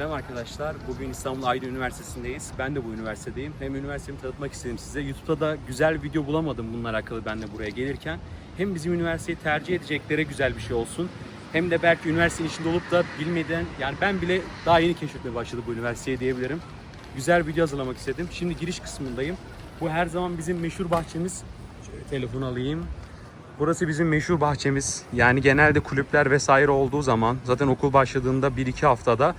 Merhaba arkadaşlar. Bugün İstanbul Aydın Üniversitesi'ndeyiz. Ben de bu üniversitedeyim. Hem üniversitemi tanıtmak istedim size. YouTube'da da güzel video bulamadım bununla alakalı ben de buraya gelirken. Hem bizim üniversiteyi tercih edeceklere güzel bir şey olsun. Hem de belki üniversitenin içinde olup da bilmeden yani ben bile daha yeni keşfetmeye başladım bu üniversiteyi diyebilirim. Güzel video hazırlamak istedim. Şimdi giriş kısmındayım. Bu her zaman bizim meşhur bahçemiz. Şöyle telefon alayım. Burası bizim meşhur bahçemiz. Yani genelde kulüpler vesaire olduğu zaman zaten okul başladığında 1-2 haftada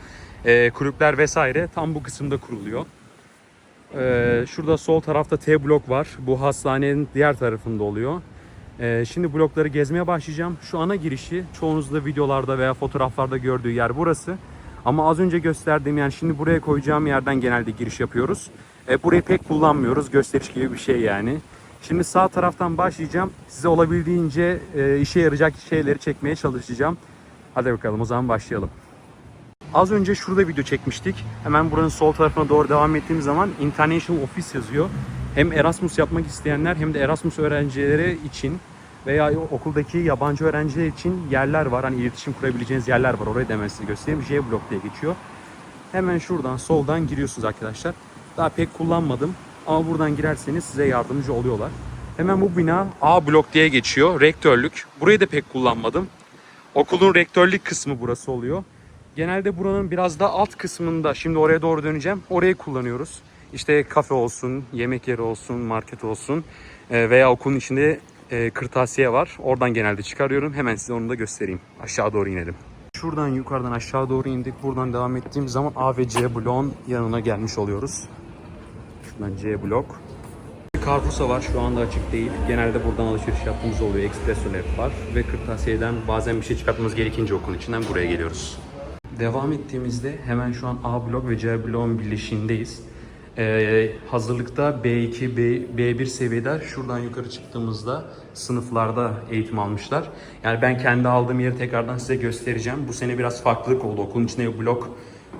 e, kulüpler vesaire tam bu kısımda kuruluyor. E, şurada sol tarafta T blok var. Bu hastanenin diğer tarafında oluyor. E, şimdi blokları gezmeye başlayacağım. Şu ana girişi çoğunuz da videolarda veya fotoğraflarda gördüğü yer burası. Ama az önce gösterdiğim yani şimdi buraya koyacağım yerden genelde giriş yapıyoruz. E, burayı pek kullanmıyoruz. Gösteriş gibi bir şey yani. Şimdi sağ taraftan başlayacağım. Size olabildiğince e, işe yarayacak şeyleri çekmeye çalışacağım. Hadi bakalım o zaman başlayalım. Az önce şurada video çekmiştik. Hemen buranın sol tarafına doğru devam ettiğim zaman International Office yazıyor. Hem Erasmus yapmak isteyenler hem de Erasmus öğrencileri için veya okuldaki yabancı öğrenciler için yerler var. Hani iletişim kurabileceğiniz yerler var. Orayı size göstereyim. J blok diye geçiyor. Hemen şuradan soldan giriyorsunuz arkadaşlar. Daha pek kullanmadım ama buradan girerseniz size yardımcı oluyorlar. Hemen bu bina A blok diye geçiyor. Rektörlük. Burayı da pek kullanmadım. Okulun rektörlük kısmı burası oluyor. Genelde buranın biraz da alt kısmında, şimdi oraya doğru döneceğim, orayı kullanıyoruz. İşte kafe olsun, yemek yeri olsun, market olsun e, veya okulun içinde e, kırtasiye var. Oradan genelde çıkarıyorum. Hemen size onu da göstereyim. Aşağı doğru inelim. Şuradan yukarıdan aşağı doğru indik. Buradan devam ettiğim zaman A ve C bloğun yanına gelmiş oluyoruz. Şuradan C blok. Carrefour'sa var şu anda açık değil. Genelde buradan alışveriş yaptığımız oluyor. Espresso Lab var ve kırtasiyeden bazen bir şey çıkartmamız gerekince okulun içinden buraya geliyoruz. Devam ettiğimizde hemen şu an A blok ve C bloğun birleşiğindeyiz. Ee, hazırlıkta B2, B, B1 seviyede şuradan yukarı çıktığımızda sınıflarda eğitim almışlar. Yani ben kendi aldığım yeri tekrardan size göstereceğim. Bu sene biraz farklılık oldu. Okulun içine blok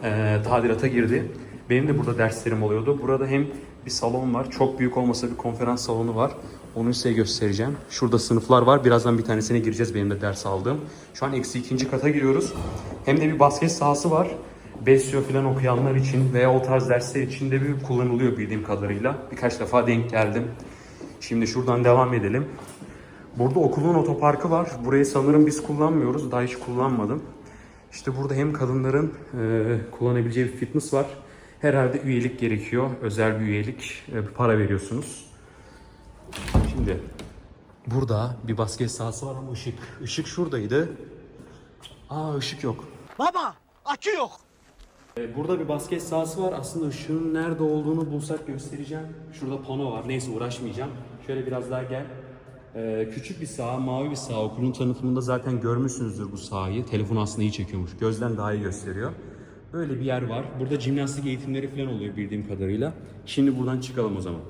e, tadilata girdi. Benim de burada derslerim oluyordu. Burada hem bir salon var. Çok büyük olmasa bir konferans salonu var. Onu size göstereceğim. Şurada sınıflar var. Birazdan bir tanesine gireceğiz benim de ders aldığım. Şu an eksi ikinci kata giriyoruz. Hem de bir basket sahası var. Besyo falan okuyanlar için veya o tarz dersler için de bir kullanılıyor bildiğim kadarıyla. Birkaç defa denk geldim. Şimdi şuradan devam edelim. Burada okulun otoparkı var. Burayı sanırım biz kullanmıyoruz. Daha hiç kullanmadım. İşte burada hem kadınların e, kullanabileceği bir fitness var. Herhalde üyelik gerekiyor. Özel bir üyelik. E, para veriyorsunuz. Şimdi burada bir basket sahası var ama ışık. Işık şuradaydı. Aa ışık yok. Baba akü yok. Ee, Burada bir basket sahası var. Aslında ışığın nerede olduğunu bulsak göstereceğim. Şurada pano var. Neyse uğraşmayacağım. Şöyle biraz daha gel. Ee, küçük bir saha, mavi bir saha. Okulun tanıtımında zaten görmüşsünüzdür bu sahayı. Telefon aslında iyi çekiyormuş. Gözden daha iyi gösteriyor. Böyle bir yer var. Burada jimnastik eğitimleri falan oluyor bildiğim kadarıyla. Şimdi buradan çıkalım o zaman.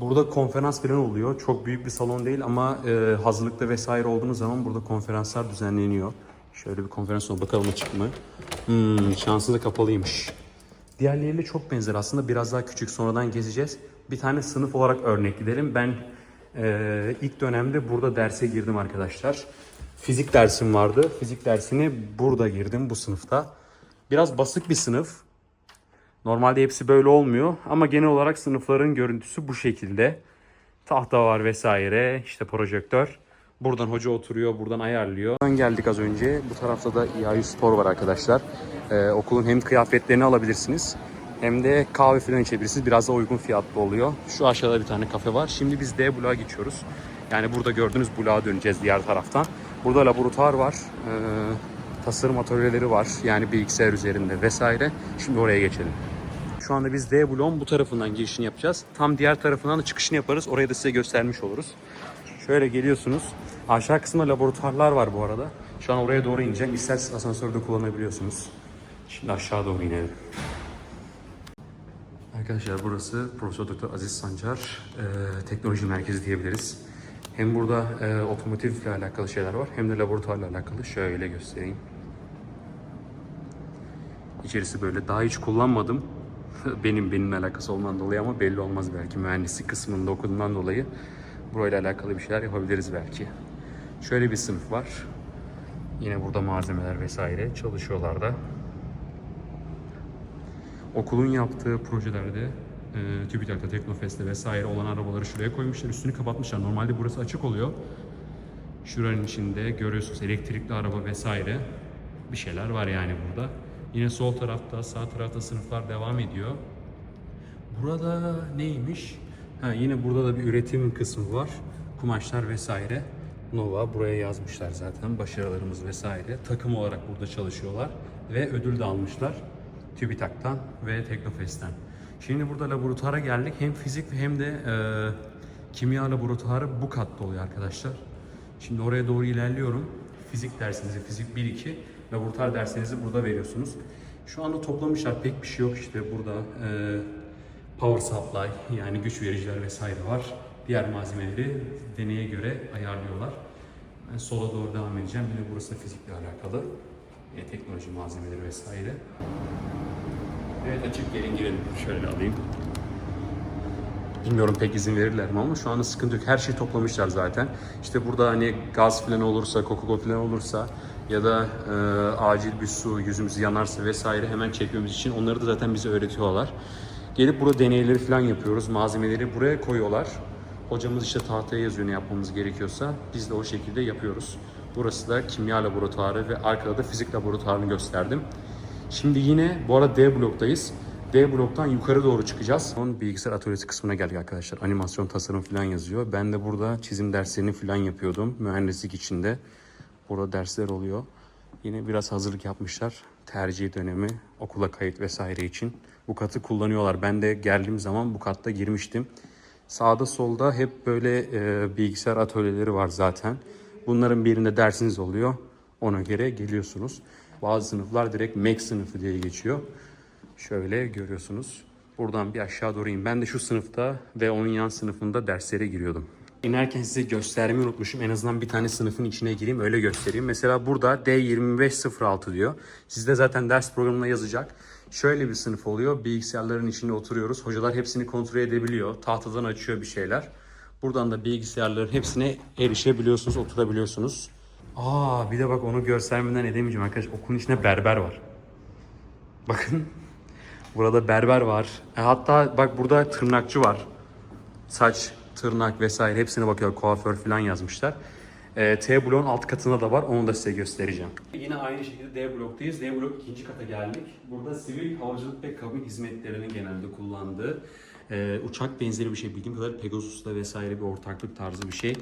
Burada konferans falan oluyor. Çok büyük bir salon değil ama e, hazırlıkta vesaire olduğumuz zaman burada konferanslar düzenleniyor. Şöyle bir konferans oldu. Bakalım açık mı? Hmm, şansı da kapalıymış. Diğerleriyle çok benzer aslında. Biraz daha küçük. Sonradan gezeceğiz. Bir tane sınıf olarak örnek gidelim. Ben e, ilk dönemde burada derse girdim arkadaşlar. Fizik dersim vardı. Fizik dersini burada girdim bu sınıfta. Biraz basık bir sınıf. Normalde hepsi böyle olmuyor ama genel olarak sınıfların görüntüsü bu şekilde. Tahta var vesaire, işte projektör. Buradan hoca oturuyor, buradan ayarlıyor. Buradan geldik az önce. Bu tarafta da İAÜ Spor var arkadaşlar. Ee, okulun hem kıyafetlerini alabilirsiniz hem de kahve falan içebilirsiniz. Biraz da uygun fiyatlı oluyor. Şu aşağıda bir tane kafe var. Şimdi biz D bloğa geçiyoruz. Yani burada gördüğünüz bloğa döneceğiz diğer taraftan. Burada laboratuvar var. Ee, tasarım atölyeleri var. Yani bilgisayar üzerinde vesaire. Şimdi oraya geçelim. Şu anda biz D bloğun bu tarafından girişini yapacağız. Tam diğer tarafından da çıkışını yaparız. Orayı da size göstermiş oluruz. Şöyle geliyorsunuz. Aşağı kısmında laboratuvarlar var bu arada. Şu an oraya doğru ineceğim. İsterseniz asansörde kullanabiliyorsunuz. Şimdi aşağı doğru inelim. Arkadaşlar burası Profesör Doktor Aziz Sancar e, Teknoloji Merkezi diyebiliriz. Hem burada e, otomotivle alakalı şeyler var hem de laboratuvarla alakalı. Şöyle göstereyim. İçerisi böyle daha hiç kullanmadım. Benim benimle alakası olman dolayı ama belli olmaz belki mühendislik kısmında okuduğumdan dolayı burayla alakalı bir şeyler yapabiliriz belki. Şöyle bir sınıf var. Yine burada malzemeler vesaire çalışıyorlar da. Okulun yaptığı projelerde e, TÜBİTAK'ta, Teknofest'te vesaire olan arabaları şuraya koymuşlar. Üstünü kapatmışlar. Normalde burası açık oluyor. Şuranın içinde görüyorsunuz elektrikli araba vesaire bir şeyler var yani burada. Yine sol tarafta, sağ tarafta sınıflar devam ediyor. Burada neymiş? Ha, yine burada da bir üretim kısmı var. Kumaşlar vesaire. Nova buraya yazmışlar zaten başarılarımız vesaire. Takım olarak burada çalışıyorlar ve ödül de almışlar. TÜBİTAK'tan ve Teknofest'ten. Şimdi burada laboratuvara geldik. Hem fizik hem de e, kimya laboratuvarı bu katta oluyor arkadaşlar. Şimdi oraya doğru ilerliyorum. Fizik dersinizi, fizik 1-2, laboratuvar dersinizi burada veriyorsunuz. Şu anda toplamışlar pek bir şey yok işte burada. e, power supply yani güç vericiler vesaire var. Diğer malzemeleri deneye göre ayarlıyorlar. Ben sola doğru devam edeceğim. Yine burası da fizikle alakalı. E, teknoloji malzemeleri vesaire. Evet açık gelin girelim. Şöyle alayım. Bilmiyorum pek izin verirler mi ama şu anda sıkıntı yok. Her şeyi toplamışlar zaten. İşte burada hani gaz falan olursa, Coca-Cola olursa ya da e, acil bir su yüzümüz yanarsa vesaire hemen çekmemiz için onları da zaten bize öğretiyorlar. Gelip burada deneyleri falan yapıyoruz. Malzemeleri buraya koyuyorlar. Hocamız işte tahtaya yazıyor ne yapmamız gerekiyorsa. Biz de o şekilde yapıyoruz. Burası da kimya laboratuvarı ve arkada da fizik laboratuvarını gösterdim. Şimdi yine bu arada D bloktayız. D bloktan yukarı doğru çıkacağız. Son bilgisayar atölyesi kısmına geldik arkadaşlar. Animasyon, tasarım falan yazıyor. Ben de burada çizim derslerini falan yapıyordum. Mühendislik içinde. Burada dersler oluyor. Yine biraz hazırlık yapmışlar. Tercih dönemi, okula kayıt vesaire için. Bu katı kullanıyorlar. Ben de geldiğim zaman bu katta girmiştim. Sağda solda hep böyle e, bilgisayar atölyeleri var zaten. Bunların birinde dersiniz oluyor. Ona göre geliyorsunuz. Bazı sınıflar direkt Mac sınıfı diye geçiyor. Şöyle görüyorsunuz. Buradan bir aşağı doğru in. Ben de şu sınıfta ve onun yan sınıfında derslere giriyordum. İnerken size göstermeyi unutmuşum. En azından bir tane sınıfın içine gireyim öyle göstereyim. Mesela burada D2506 diyor. Sizde zaten ders programına yazacak. Şöyle bir sınıf oluyor. Bilgisayarların içinde oturuyoruz. Hocalar hepsini kontrol edebiliyor. Tahtadan açıyor bir şeyler. Buradan da bilgisayarların hepsine erişebiliyorsunuz, oturabiliyorsunuz. Aa bir de bak onu göstermeden edemeyeceğim arkadaş. Okulun içinde berber var. Bakın. Burada berber var. E, hatta bak burada tırnakçı var. Saç, tırnak vesaire hepsine bakıyor. Kuaför falan yazmışlar. E, T bloğun alt katında da var. Onu da size göstereceğim. Yine aynı şekilde D bloktayız. D blok ikinci kata geldik. Burada sivil havacılık ve kabin hizmetlerinin genelde kullandığı e, uçak benzeri bir şey bildiğim kadar Pegasus'ta vesaire bir ortaklık tarzı bir şey.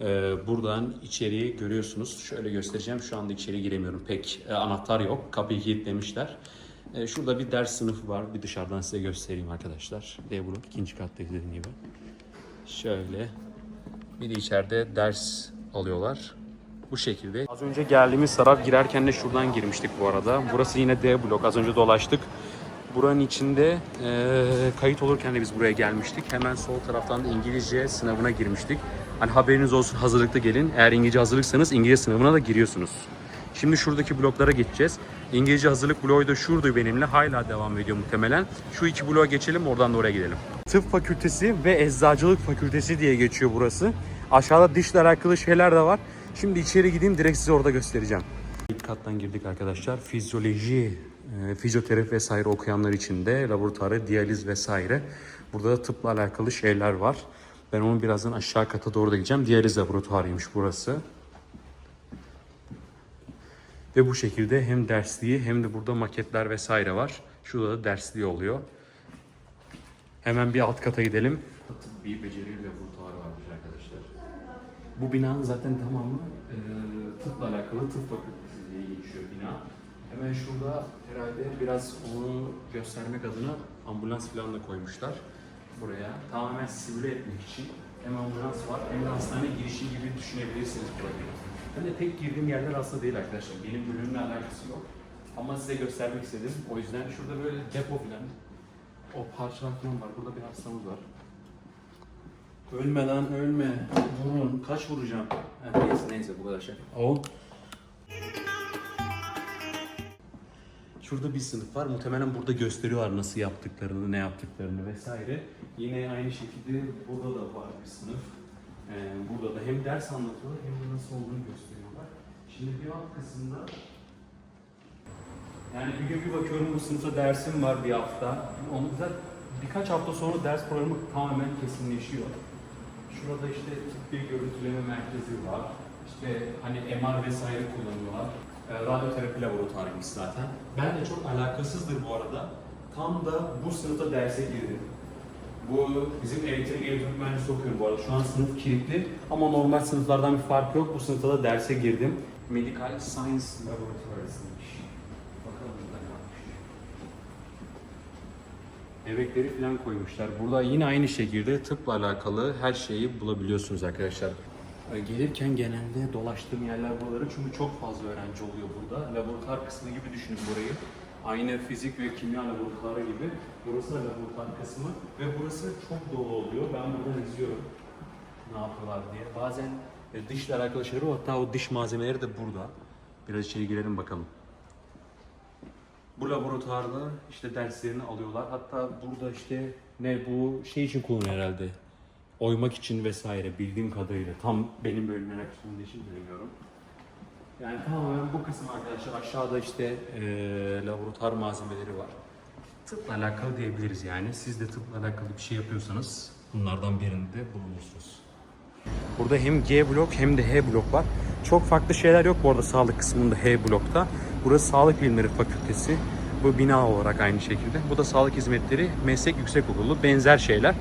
E, buradan içeriği görüyorsunuz. Şöyle göstereceğim. Şu anda içeri giremiyorum. Pek e, anahtar yok. Kapıyı kilitlemişler. E, şurada bir ders sınıfı var. Bir dışarıdan size göstereyim arkadaşlar. D blok ikinci kattayız dediğim gibi. Şöyle. Bir de içeride ders alıyorlar. Bu şekilde. Az önce geldiğimiz taraf girerken de şuradan girmiştik bu arada. Burası yine D blok. Az önce dolaştık. Buranın içinde e, kayıt olurken de biz buraya gelmiştik. Hemen sol taraftan İngilizce sınavına girmiştik. Hani haberiniz olsun hazırlıklı gelin. Eğer İngilizce hazırlıksanız İngilizce sınavına da giriyorsunuz. Şimdi şuradaki bloklara geçeceğiz. İngilizce hazırlık bloğu da şurada benimle. Hala devam ediyor muhtemelen. Şu iki bloğa geçelim oradan da oraya gidelim. Tıp fakültesi ve eczacılık fakültesi diye geçiyor burası. Aşağıda dişle alakalı şeyler de var. Şimdi içeri gideyim direkt size orada göstereceğim. İlk kattan girdik arkadaşlar. Fizyoloji, e, fizyoterapi vesaire okuyanlar için de laboratuvarı, diyaliz vesaire. Burada da tıpla alakalı şeyler var. Ben onu birazdan aşağı kata doğru da gideceğim. Diyaliz laboratuvarıymış burası. Ve bu şekilde hem dersliği hem de burada maketler vesaire var. Şurada da dersliği oluyor. Hemen bir alt kata gidelim. Tıbbi beceri laboratuvarı varmış arkadaşlar. Bu binanın zaten tamamı e, tıpla alakalı tıp fakültesi diye geçiyor bina. Hemen şurada herhalde biraz onu göstermek adına ambulans falan da koymuşlar buraya. Tamamen simüle etmek için hem ambulans var hem de hastane girişi gibi düşünebilirsiniz burayı. Ben de pek girdiğim yerler aslında değil arkadaşlar. Benim bölümümle alakası yok. Ama size göstermek istedim. O yüzden şurada böyle depo falan o parçalar falan var. Burada bir hastamız var. Ölme lan ölme. Vurun. Kaç vuracağım? Ha, neyse neyse bu kadar şey. O. Şurada bir sınıf var. Muhtemelen burada gösteriyorlar nasıl yaptıklarını, ne yaptıklarını vesaire. Yine aynı şekilde burada da var bir sınıf. Ee, burada da hem ders anlatıyorlar hem de nasıl olduğunu gösteriyorlar. Şimdi bir alt kısımda Yani bir gün bir bakıyorum bu sınıfta dersim var bir hafta. Onu da birkaç hafta sonra ders programı tamamen kesinleşiyor. Şurada işte tıp bir görüntüleme merkezi var. İşte hani MR vesaire kullanıyorlar. E, radyoterapi laboratuvarıymış zaten. Ben de çok alakasızdır bu arada. Tam da bu sınıfta derse girdim. Bu bizim elektrik elektronik mühendisi okuyorum bu arada. Şu an sınıf kilitli ama normal sınıflardan bir fark yok. Bu sınıfta da derse girdim. Medical Science Laboratory'siymiş. Bakalım burada ne yapmış. Bebekleri falan koymuşlar. Burada yine aynı şekilde tıpla alakalı her şeyi bulabiliyorsunuz arkadaşlar. Gelirken genelde dolaştığım yerler buraları çünkü çok fazla öğrenci oluyor burada. Laboratuvar kısmı gibi düşünün burayı. Aynı fizik ve kimya laboratuvarı gibi. Burası da laboratuvar kısmı ve burası çok dolu oluyor. Ben buradan izliyorum ne yapıyorlar diye. Bazen e, dışla alakalı şeyler var. Hatta o dış malzemeleri de burada. Biraz içeri girelim bakalım. Bu laboratuvarda işte derslerini alıyorlar. Hatta burada işte ne bu şey için kullanıyor herhalde. Oymak için vesaire bildiğim kadarıyla. Tam benim bölümden kısmında için bilmiyorum. Yani tamamen bu kısım arkadaşlar. Aşağıda işte eee laboratuvar malzemeleri var. Tıpla alakalı diyebiliriz yani. Siz de tıpla alakalı bir şey yapıyorsanız bunlardan birinde bulunursunuz. Burada hem G blok hem de H blok var. Çok farklı şeyler yok bu arada sağlık kısmında H blokta. Burası Sağlık Bilimleri Fakültesi. Bu bina olarak aynı şekilde. Bu da Sağlık Hizmetleri Meslek Yüksekokulu. Benzer şeyler.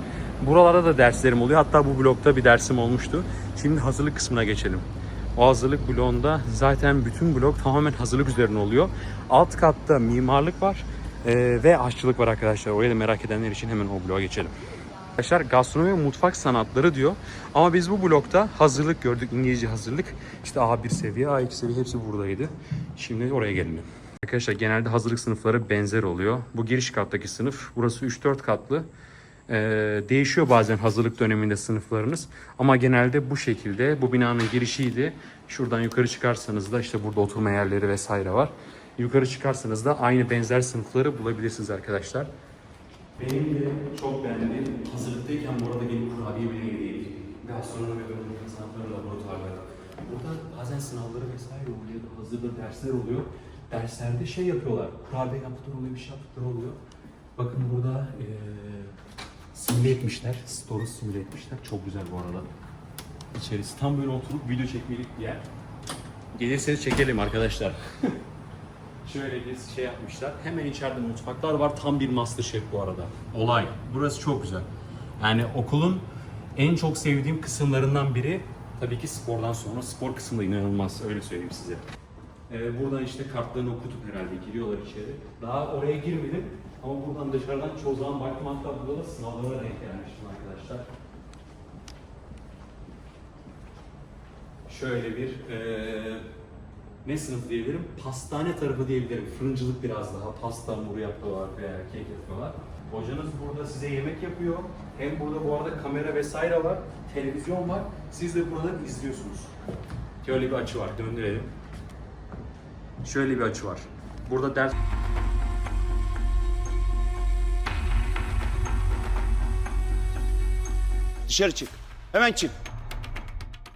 Buralarda da derslerim oluyor. Hatta bu blokta bir dersim olmuştu. Şimdi hazırlık kısmına geçelim. O hazırlık bloğunda zaten bütün blok tamamen hazırlık üzerine oluyor. Alt katta mimarlık var ee, ve aşçılık var arkadaşlar. Orayı da merak edenler için hemen o bloğa geçelim. Arkadaşlar gastronomi ve mutfak sanatları diyor. Ama biz bu blokta hazırlık gördük. İngilizce hazırlık. İşte A1 seviye, A2 seviye hepsi buradaydı. Şimdi oraya gelelim. Arkadaşlar genelde hazırlık sınıfları benzer oluyor. Bu giriş kattaki sınıf. Burası 3-4 katlı. Ee, değişiyor bazen hazırlık döneminde sınıflarınız. Ama genelde bu şekilde. Bu binanın girişiydi. Şuradan yukarı çıkarsanız da işte burada oturma yerleri vesaire var. Yukarı çıkarsanız da aynı benzer sınıfları bulabilirsiniz arkadaşlar. Benim de çok beğendiğim hazırlıktayken bu arada benim kurabiye bile yedik. Gastronomi ve mutfak sanatları laboratuvarları. Burada bazen sınavları vesaire oluyor. Hazırda dersler oluyor. Derslerde şey yapıyorlar. Kurabiye yaptıkları oluyor, bir şey yaptıkları oluyor. Bakın burada eee simüle etmişler. Store'u simüle etmişler. Çok güzel bu arada. İçerisi tam böyle oturup video çekmelik bir yer. Gelirseniz çekelim arkadaşlar. Şöyle bir şey yapmışlar. Hemen içeride mutfaklar var. Tam bir Masterchef bu arada. Olay. Burası çok güzel. Yani okulun en çok sevdiğim kısımlarından biri tabii ki spordan sonra. Spor kısmı da inanılmaz. Öyle söyleyeyim size. Ee, buradan işte kartlarını okutup herhalde giriyorlar içeri. Daha oraya girmedim. Ama buradan dışarıdan çoğu zaman baktım hatta burada da sınavlara denk gelmiştim arkadaşlar. Şöyle bir eee ne sınıf diyebilirim? Pastane tarafı diyebilirim. Fırıncılık biraz daha. Pasta, hamuru yapıyorlar veya kek yapıyorlar. Hocanız burada size yemek yapıyor. Hem burada bu arada kamera vesaire var. Televizyon var. Siz de buradan izliyorsunuz. Şöyle bir açı var. Döndürelim. Şöyle bir açı var. Burada ders... Dışarı çık. Hemen çık.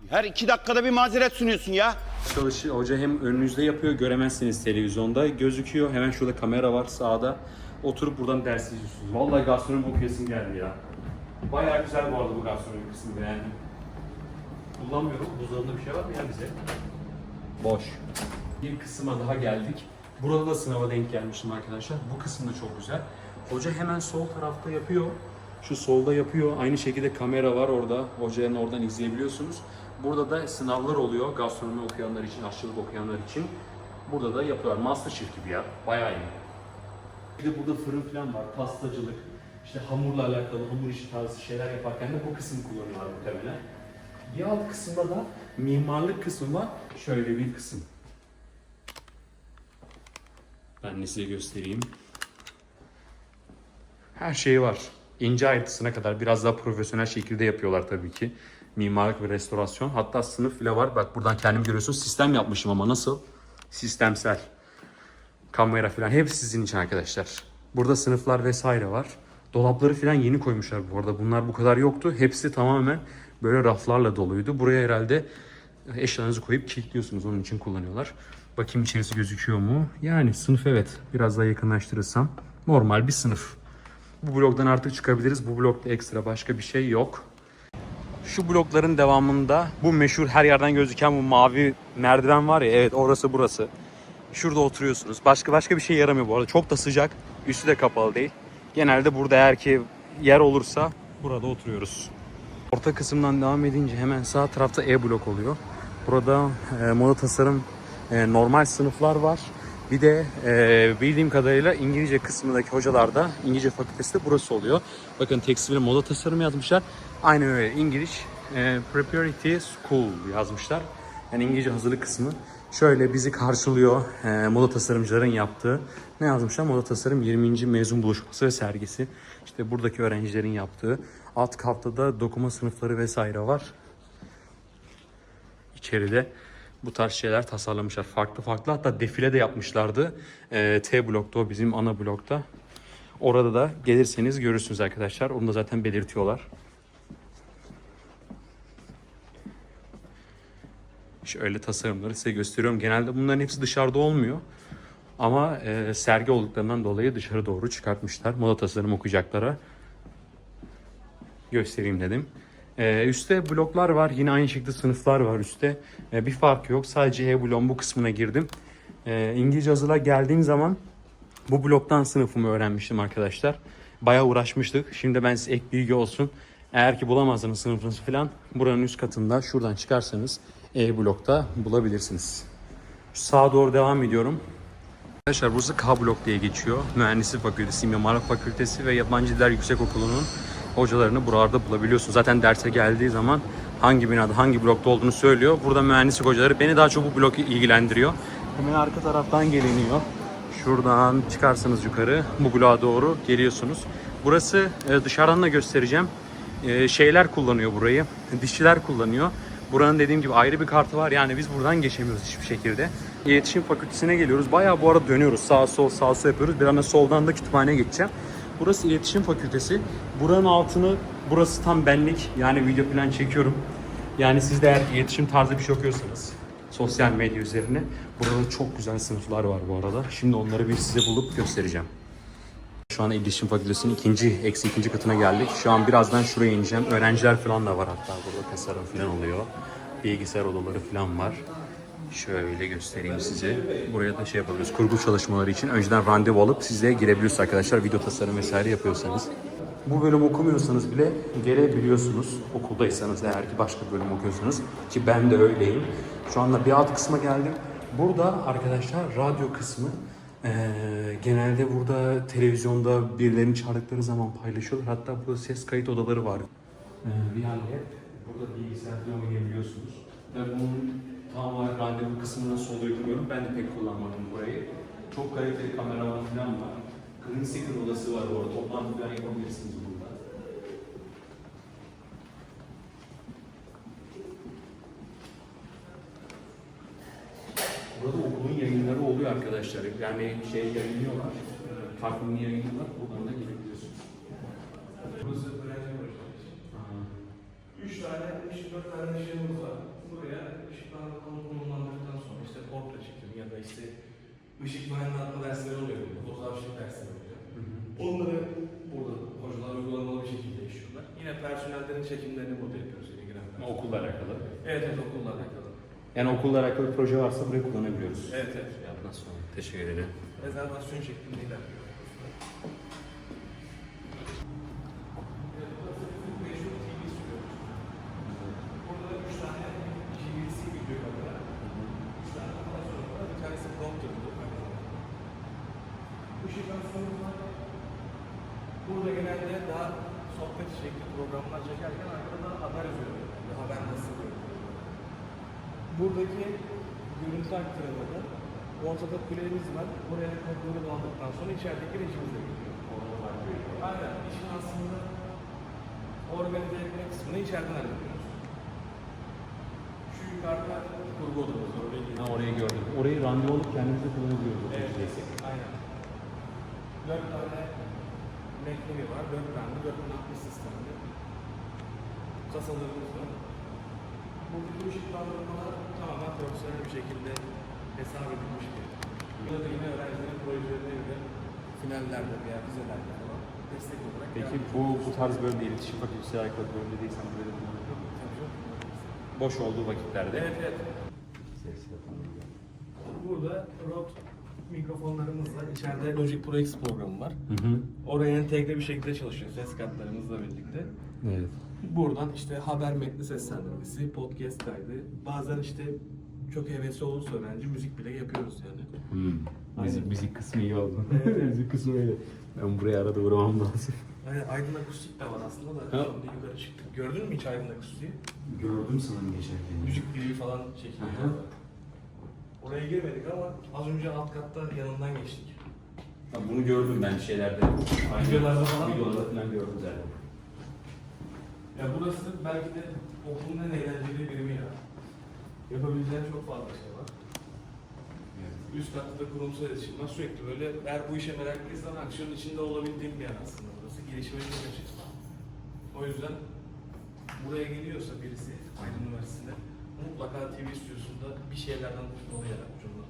Her iki dakikada bir mazeret sunuyorsun ya. Çalışıyor. Hoca hem önünüzde yapıyor, göremezsiniz televizyonda. Gözüküyor. Hemen şurada kamera var sağda. Oturup buradan ders izliyorsunuz. Vallahi gastronomi okuyasım geldi ya. Bayağı güzel bu arada bu gastronomi kısmı beğendim. Kullanmıyorum. Buzdolabında bir şey var mı ya bize? Boş. Bir kısma daha geldik. Burada da sınava denk gelmiştim arkadaşlar. Bu kısım da çok güzel. Hoca hemen sol tarafta yapıyor. Şu solda yapıyor. Aynı şekilde kamera var orada. Hocanın oradan izleyebiliyorsunuz. Burada da sınavlar oluyor. Gastronomi okuyanlar için, aşçılık okuyanlar için. Burada da yapıyorlar. Masterchef gibi ya. Bayağı iyi. Bir de burada fırın falan var. Pastacılık, işte hamurla alakalı, hamur işi tarzı şeyler yaparken de bu kısım kullanıyorlar muhtemelen. Bir alt kısımda da mimarlık kısmı var. Şöyle bir kısım. Ben de size göstereyim. Her şey var. İnce ayrıntısına kadar biraz daha profesyonel şekilde yapıyorlar tabii ki. Mimarlık ve restorasyon. Hatta sınıf bile var. Bak buradan kendim görüyorsunuz. Sistem yapmışım ama nasıl? Sistemsel. Kamera falan hepsi sizin için arkadaşlar. Burada sınıflar vesaire var. Dolapları falan yeni koymuşlar bu arada. Bunlar bu kadar yoktu. Hepsi tamamen böyle raflarla doluydu. Buraya herhalde eşyalarınızı koyup kilitliyorsunuz. Onun için kullanıyorlar. Bakayım içerisi gözüküyor mu? Yani sınıf evet. Biraz daha yakınlaştırırsam. Normal bir sınıf. Bu bloktan artık çıkabiliriz. Bu blokta ekstra başka bir şey yok. Şu blokların devamında bu meşhur her yerden gözüken bu mavi merdiven var ya evet orası burası. Şurada oturuyorsunuz. Başka başka bir şey yaramıyor bu arada. Çok da sıcak. Üstü de kapalı değil. Genelde burada eğer ki yer olursa burada oturuyoruz. Orta kısımdan devam edince hemen sağ tarafta E blok oluyor. Burada e, moda tasarım e, normal sınıflar var. Bir de e, bildiğim kadarıyla İngilizce kısmındaki hocalar da İngilizce fakültesi de burası oluyor. Bakın tekstil moda tasarım yazmışlar. Aynen öyle İngiliz e, Preparatory School yazmışlar. Yani İngilizce hazırlık kısmı. Şöyle bizi karşılıyor e, moda tasarımcıların yaptığı. Ne yazmışlar? Moda tasarım 20. mezun buluşması ve sergisi. İşte buradaki öğrencilerin yaptığı. Alt katta da dokuma sınıfları vesaire var. İçeride bu tarz şeyler tasarlamışlar. Farklı farklı hatta defile de yapmışlardı. Ee, T blokta o bizim ana blokta. Orada da gelirseniz görürsünüz arkadaşlar. Onu da zaten belirtiyorlar. Şöyle tasarımları size gösteriyorum. Genelde bunların hepsi dışarıda olmuyor. Ama e, sergi olduklarından dolayı dışarı doğru çıkartmışlar. Moda tasarım okuyacaklara göstereyim dedim. Ee, üstte bloklar var. Yine aynı şekilde sınıflar var üstte. Ee, bir fark yok. Sadece E bloğun bu kısmına girdim. Ee, İngilizce hazırlığa geldiğim zaman bu bloktan sınıfımı öğrenmiştim arkadaşlar. Bayağı uğraşmıştık. Şimdi ben size ek bilgi olsun. Eğer ki bulamazsanız sınıfınızı falan buranın üst katında şuradan çıkarsanız E blokta bulabilirsiniz. Sağa doğru devam ediyorum. Arkadaşlar burası K blok diye geçiyor. Mühendislik Fakültesi, Mimarlık Fakültesi ve Yabancı Diller Yüksekokulu'nun hocalarını buralarda bulabiliyorsunuz. Zaten derse geldiği zaman hangi binada, hangi blokta olduğunu söylüyor. Burada mühendislik hocaları beni daha çok bu blok ilgilendiriyor. Hemen arka taraftan geliniyor. Şuradan çıkarsanız yukarı bu bloğa doğru geliyorsunuz. Burası e, dışarıdan da göstereceğim. E, şeyler kullanıyor burayı. Dişçiler kullanıyor. Buranın dediğim gibi ayrı bir kartı var. Yani biz buradan geçemiyoruz hiçbir şekilde. İletişim Fakültesine geliyoruz. Bayağı bu arada dönüyoruz. Sağ sol sağ sol yapıyoruz. Bir anda soldan da kütüphaneye geçeceğim. Burası İletişim Fakültesi. Buranın altını burası tam benlik. Yani video falan çekiyorum. Yani siz de eğer iletişim tarzı bir şey okuyorsanız sosyal medya üzerine burada çok güzel sınıflar var bu arada. Şimdi onları bir size bulup göstereceğim. Şu an İletişim Fakültesi'nin ikinci, eksi ikinci katına geldik. Şu an birazdan şuraya ineceğim. Öğrenciler falan da var hatta burada tasarım falan oluyor. Bilgisayar odaları falan var. Şöyle göstereyim size. Buraya da şey yapabiliriz. Kurgu çalışmaları için önceden randevu alıp size girebiliyorsunuz arkadaşlar. Video tasarım vesaire yapıyorsanız. Bu bölüm okumuyorsanız bile gelebiliyorsunuz. Okuldaysanız eğer ki başka bölüm okuyorsanız. Ki ben de öyleyim. Şu anda bir alt kısma geldim. Burada arkadaşlar radyo kısmı. Ee, genelde burada televizyonda birilerini çağırdıkları zaman paylaşıyorlar. Hatta burada ses kayıt odaları var. Ee, halde burada bilgisayarda oynayabiliyorsunuz. Ve bunun tam olarak randevu kısmı nasıl oluyor bilmiyorum. Ben de pek kullanmadım burayı. Çok kaliteli kameralar falan var. Green Secret odası var orada. Toplantı falan yapabilirsiniz burada. Burada okulun yayınları oluyor arkadaşlar. Yani şey yayınlıyorlar. Takvimini yayınlıyorlar. Buradan da gelebiliyorsunuz. Burası öğrenci barışları. Üç tane, üç dört tane şeyimiz var. Buraya ışıklarla konumlandırdıktan sonra işte portre çekim ya da işte ışık aydınlatma dersleri oluyor. burada, Fotoğraf ışık dersleri oluyor. Onları burada hocalar uygulamalı bir şekilde işliyorlar. Yine personellerin çekimlerini burada yapıyoruz ilgilenenler. Okulla alakalı. Evet evet okulla alakalı. Yani okulla alakalı proje varsa burayı kullanabiliyoruz. Evet evet. Nasıl olur? Teşekkür ederim. Rezervasyon şeklinde ilerliyor. Meşhur TV stüdyosu. Burada üç tane GVC video kamera. Üç tane ondan sonra da bir tanesi prompter'dı. Işık aslında burada genelde daha sohbet şekli programlar çekerken arkada da haber yazıyor. Daha ben nasıl görüyorum. Buradaki görüntü aktarımında ortada kulemiz var. Buraya kodları bağladıktan sonra içerideki rejimiz de geliyor. Aynen. İşin aslında organize etme kısmını içeriden hallediyoruz. Şu yukarıda kurgu odamız var. Oraya Ha, orayı gördüm. Orayı randevu alıp kendimize kullanabiliyoruz. Evet, aynen. Dört tane renkleri var. Dört tane de 4060 sistemli. Kasalarımız var. Buradaki ışıklandırmalar tamamen profesyonel bir şekilde hesap edilmiş bir. Burada da yine öğrencilerin projelerine finallerde veya vizelerde falan destek olarak Peki yardımcı bu bu tarz bölümde iletişim fakültesi alakalı bölümde değilsen böyle bir bölüm yok mu? Boş olduğu vakitlerde. Evet evet. Burada Rode mikrofonlarımızla içeride Logic Pro X programı var. Hı hı. Oraya entegre bir şekilde çalışıyor ses kartlarımızla birlikte. Evet. Buradan işte haber metni seslendirmesi, podcast kaydı, bazen işte çok hevesli olursa öğrenci müzik bile yapıyoruz yani. Hmm. Müzik, Aynen. müzik kısmı iyi oldu. Evet. müzik kısmı öyle. Ben buraya arada uğramam lazım. Yani Aydın Akustik de var aslında da Ha. şimdi yukarı çıktık. Gördün mü hiç Aydın Akustik'i? Gördüm sanırım geçerken. Müzik biri falan çekiliyor. Oraya girmedik ama az önce alt katta yanından geçtik. Ha, bunu gördüm ben şeylerde. Videolarda falan? Videolarda falan gördüm zaten. Ya burası belki de okulun en eğlenceli birimi ya. Yapabileceğin çok fazla şey var. Üst katta da kurumsal iletişim var. Sürekli böyle eğer bu işe meraklıysan aksiyonun içinde olabildiğim bir yer aslında burası. Gelişime çok açık. O yüzden buraya geliyorsa birisi Aydın Üniversitesi'nde mutlaka TV stüdyosunda bir şeylerden dolayı yaratmış olmalı.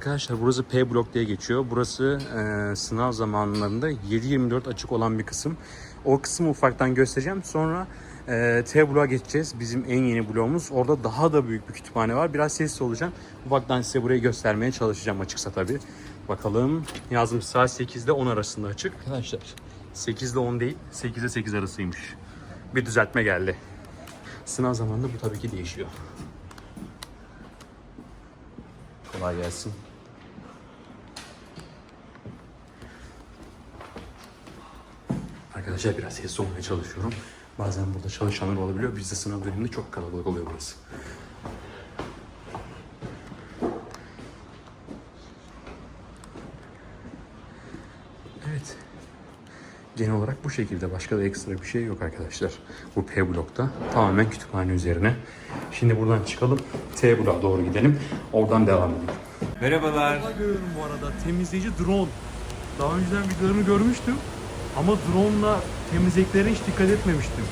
Arkadaşlar burası P blok diye geçiyor. Burası e, sınav zamanlarında 7-24 açık olan bir kısım. O kısmı ufaktan göstereceğim. Sonra e, T bloğa geçeceğiz. Bizim en yeni bloğumuz. Orada daha da büyük bir kütüphane var. Biraz sessiz olacağım. Ufaktan size burayı göstermeye çalışacağım açıksa tabii. Bakalım yazdım saat 8 ile 10 arasında açık. Arkadaşlar 8 ile 10 değil 8 ile 8 arasıymış. Bir düzeltme geldi. Sınav zamanında bu tabii ki değişiyor. Kolay gelsin. Arkadaşlar biraz sessiz olmaya çalışıyorum. Bazen burada çalışanlar olabiliyor. Bizde sınav döneminde çok kalabalık oluyor burası. Evet. Genel olarak bu şekilde. Başka da ekstra bir şey yok arkadaşlar. Bu P blokta. Tamamen kütüphane üzerine. Şimdi buradan çıkalım. T bloğa doğru gidelim. Oradan devam edelim. Merhabalar. Görüyorum bu arada. Temizleyici drone. Daha önceden videolarını görmüştüm. Ama drone'la temizliklerine hiç dikkat etmemiştim.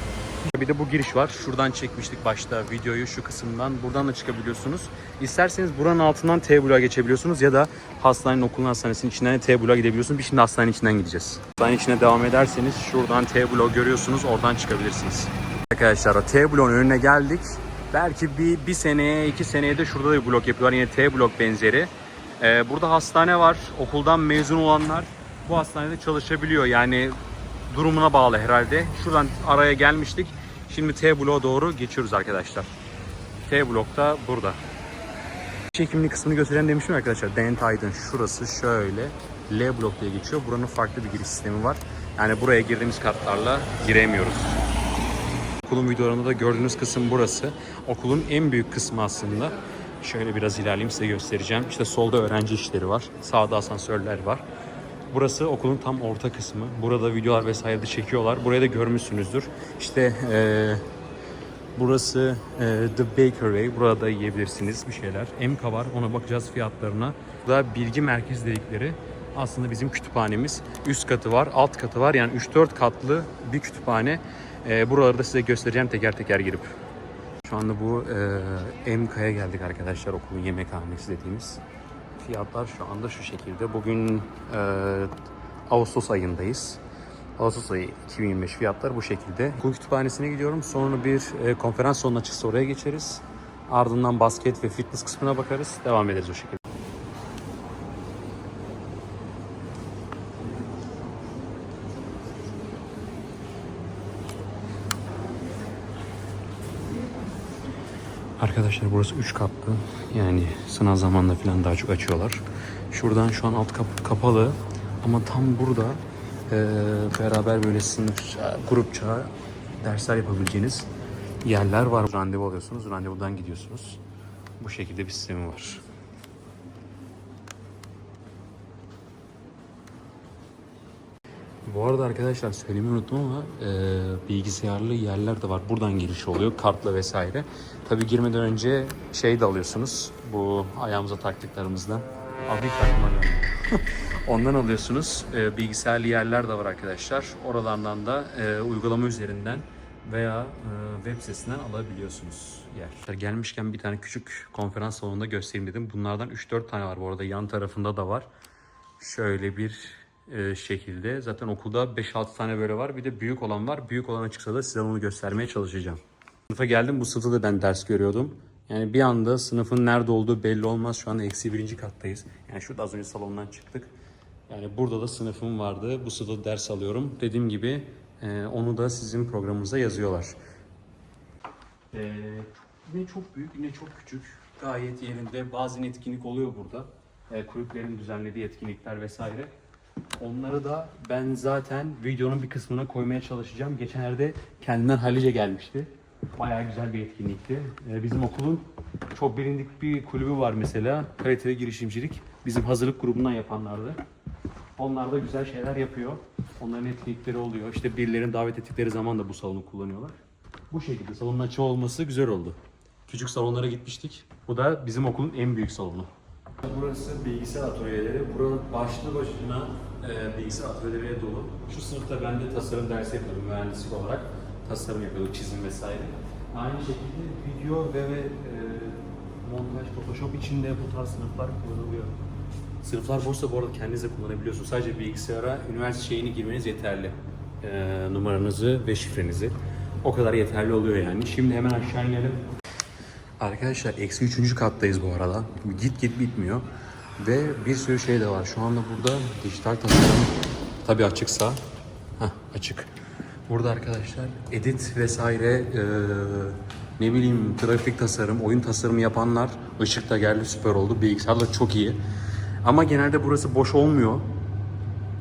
Bir de bu giriş var. Şuradan çekmiştik başta videoyu şu kısımdan. Buradan da çıkabiliyorsunuz. İsterseniz buranın altından T bloğa geçebiliyorsunuz ya da hastanenin okulun hastanesinin içinden de T bloğa gidebiliyorsunuz. Biz şimdi hastanenin içinden gideceğiz. Hastanenin içine devam ederseniz şuradan T bloğu görüyorsunuz. Oradan çıkabilirsiniz. Arkadaşlar o T bloğun önüne geldik. Belki bir, bir seneye, iki seneye de şurada da bir blok yapıyorlar. Yine T blok benzeri. Ee, burada hastane var. Okuldan mezun olanlar bu hastanede çalışabiliyor. Yani durumuna bağlı herhalde. Şuradan araya gelmiştik. Şimdi T bloğa doğru geçiyoruz arkadaşlar. T blok da burada. Çekimli kısmını gösteren demiştim arkadaşlar. Dent Aydın şurası şöyle. L blok diye geçiyor. Buranın farklı bir giriş sistemi var. Yani buraya girdiğimiz kartlarla giremiyoruz. Okulun videolarında da gördüğünüz kısım burası. Okulun en büyük kısmı aslında. Şöyle biraz ilerleyeyim size göstereceğim. İşte solda öğrenci işleri var. Sağda asansörler var. Burası okulun tam orta kısmı. Burada videolar vesaire de çekiyorlar. Burayı da görmüşsünüzdür. İşte eee, burası eee, The Baker Way. Burada yiyebilirsiniz bir şeyler. Emka var. Ona bakacağız fiyatlarına. Burada bilgi merkezi dedikleri aslında bizim kütüphanemiz. Üst katı var, alt katı var. Yani 3-4 katlı bir kütüphane. Eee buraları da size göstereceğim teker teker girip. Şu anda bu e, Emka'ya geldik arkadaşlar okulun yemekhanesi dediğimiz. Fiyatlar şu anda şu şekilde. Bugün e, Ağustos ayındayız. Ağustos ayı 2025 fiyatlar bu şekilde. Okul kütüphanesine gidiyorum. Sonra bir e, konferans salonu açıksa oraya geçeriz. Ardından basket ve fitness kısmına bakarız. Devam ederiz o şekilde. Arkadaşlar burası 3 katlı. Yani sınav zamanında falan daha çok açıyorlar. Şuradan şu an alt kapı kapalı. Ama tam burada eee, beraber böyle sınıfça, grupça dersler yapabileceğiniz yerler var. Randevu alıyorsunuz. Randevudan gidiyorsunuz. Bu şekilde bir sistemi var. Bu arada arkadaşlar söylemeyi unuttum ama e, bilgisayarlı yerler de var. Buradan giriş oluyor kartla vesaire. Tabi girmeden önce şey de alıyorsunuz. Bu ayağımıza taktıklarımızdan. Abi gelmedi. Ondan alıyorsunuz. E, bilgisayarlı yerler de var arkadaşlar. Oralardan da e, uygulama üzerinden veya e, web sitesinden alabiliyorsunuz yer. Gelmişken bir tane küçük konferans salonunda göstereyim dedim. Bunlardan 3-4 tane var bu arada yan tarafında da var. Şöyle bir şekilde. Zaten okulda 5-6 tane böyle var. Bir de büyük olan var. Büyük olana çıksa da size onu göstermeye çalışacağım. Sınıfa geldim. Bu sınıfta da ben ders görüyordum. Yani bir anda sınıfın nerede olduğu belli olmaz. Şu anda eksi birinci kattayız. Yani şurada az önce salondan çıktık. Yani burada da sınıfım vardı. Bu sınıfta ders alıyorum. Dediğim gibi e, onu da sizin programınıza yazıyorlar. Ee, yine çok büyük, yine çok küçük. Gayet yerinde. Bazen etkinlik oluyor burada. Ee, kulüplerin düzenlediği etkinlikler vesaire. Onları da ben zaten videonun bir kısmına koymaya çalışacağım. Geçenlerde kendinden hallice gelmişti. Bayağı güzel bir etkinlikti. Ee, bizim okulun çok bilindik bir kulübü var mesela. Kaliteli girişimcilik. Bizim hazırlık grubundan yapanlardı. Onlar da güzel şeyler yapıyor. Onların etkinlikleri oluyor. İşte birilerini davet ettikleri zaman da bu salonu kullanıyorlar. Bu şekilde salonun açık olması güzel oldu. Küçük salonlara gitmiştik. Bu da bizim okulun en büyük salonu. Burası bilgisayar atölyeleri. Burada başlı başına e, bilgisayar atölyeleri dolu. Şu sınıfta ben de tasarım dersi yapıyordum mühendislik olarak. Tasarım yapıyorduk, çizim vesaire. Aynı şekilde video ve, ve e, montaj, photoshop içinde bu tarz sınıflar kullanılıyor. Sınıflar boşsa bu arada kendiniz de kullanabiliyorsunuz. Sadece bilgisayara üniversite şeyini girmeniz yeterli. Ee, numaranızı ve şifrenizi. O kadar yeterli oluyor yani. Şimdi hemen aşağı inelim. Arkadaşlar eksi üçüncü kattayız bu arada. Git git bitmiyor. Ve bir sürü şey de var. Şu anda burada dijital tasarım tabi açıksa. Heh, açık. Burada arkadaşlar edit vesaire eee, ne bileyim grafik tasarım, oyun tasarımı yapanlar ışık da geldi süper oldu. Bilgisayar da çok iyi. Ama genelde burası boş olmuyor.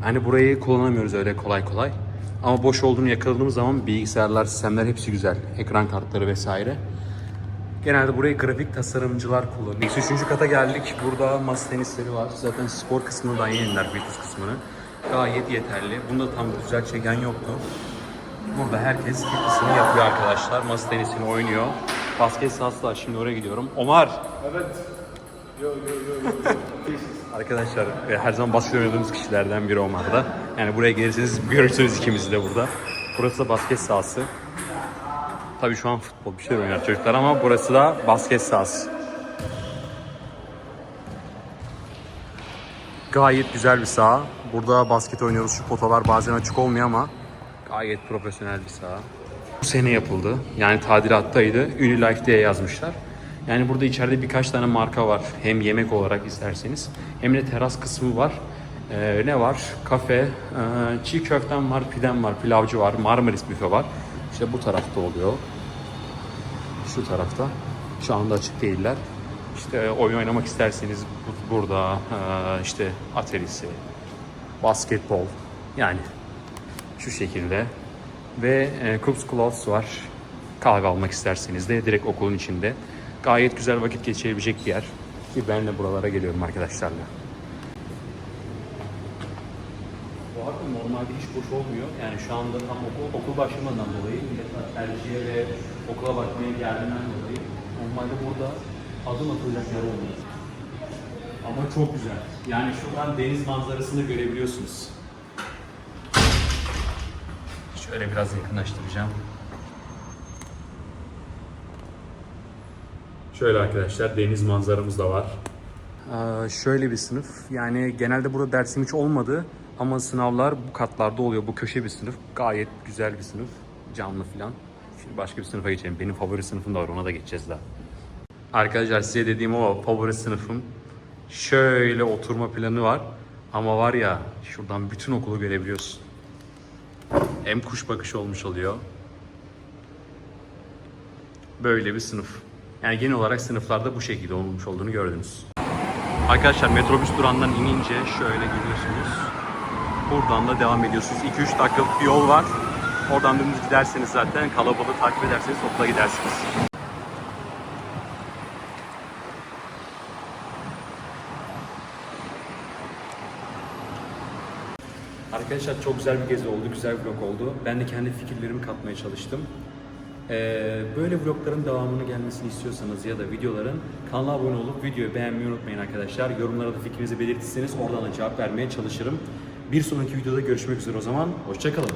Hani burayı kullanamıyoruz öyle kolay kolay. Ama boş olduğunu yakaladığımız zaman bilgisayarlar, sistemler hepsi güzel. Ekran kartları vesaire. Genelde burayı grafik tasarımcılar kullanıyor. Eksi üçüncü kata geldik. Burada masa tenisleri var. Zaten spor kısmını da yeniler, fitness kısmını. Gayet yeterli. Bunda tam güzel çeken yoktu. Burada herkes fitnessini yapıyor arkadaşlar. Masa tenisini oynuyor. Basket sahası var. Şimdi oraya gidiyorum. Omar! Arkadaşlar e, her zaman basket oynadığımız kişilerden biri Omar'da. Yani buraya gelirseniz görürsünüz ikimizi de burada. Burası da basket sahası. Tabii şu an futbol bir şeyler oynar çocuklar ama burası da basket sahası. Gayet güzel bir saha. Burada basket oynuyoruz. Şu potalar bazen açık olmuyor ama gayet profesyonel bir saha. Bu sene yapıldı. Yani tadilattaydı. Unilife diye yazmışlar. Yani burada içeride birkaç tane marka var. Hem yemek olarak isterseniz hem de teras kısmı var. Ee, ne var? Kafe, e, çiğ köften var, pidem var, pilavcı var, Marmaris büfe var. İşte bu tarafta oluyor. Şu tarafta. Şu anda açık değiller. İşte oyun oynamak isterseniz bu- burada e, işte aterisi, basketbol yani şu şekilde ve e, Coops Clothes var. Kahve almak isterseniz de direkt okulun içinde. Gayet güzel vakit geçirebilecek bir yer. Ki ben de buralara geliyorum arkadaşlarla. Bu arada normalde hiç boş olmuyor. Yani şu anda tam okul, okul başlamadan dolayı tercihe ve okula bakmaya geldiğinden dolayı normalde burada adım atılacak yer olmuyor. Ama çok güzel. Yani şuradan deniz manzarasını görebiliyorsunuz. Şöyle biraz yakınlaştıracağım. Şöyle arkadaşlar deniz manzaramız da var. Ee, şöyle bir sınıf. Yani genelde burada dersim hiç olmadı. Ama sınavlar bu katlarda oluyor. Bu köşe bir sınıf. Gayet güzel bir sınıf. Canlı filan. Şimdi başka bir sınıfa geçelim. Benim favori sınıfım da var. Ona da geçeceğiz daha. Arkadaşlar size dediğim o favori sınıfım. Şöyle oturma planı var. Ama var ya şuradan bütün okulu görebiliyorsun. Hem kuş bakışı olmuş oluyor. Böyle bir sınıf. Yani genel olarak sınıflarda bu şekilde olmuş olduğunu gördünüz. Arkadaşlar metrobüs durağından inince şöyle geliyorsunuz. Buradan da devam ediyorsunuz. 2-3 dakikalık bir yol var. Oradan dümdüz giderseniz zaten kalabalığı takip ederseniz okula gidersiniz. Arkadaşlar çok güzel bir gezi oldu, güzel bir vlog oldu. Ben de kendi fikirlerimi katmaya çalıştım. Ee, böyle vlogların devamını gelmesini istiyorsanız ya da videoların kanala abone olup videoyu beğenmeyi unutmayın arkadaşlar. Yorumlara da fikrinizi belirtirseniz oradan da cevap vermeye çalışırım. Bir sonraki videoda görüşmek üzere o zaman. Hoşçakalın.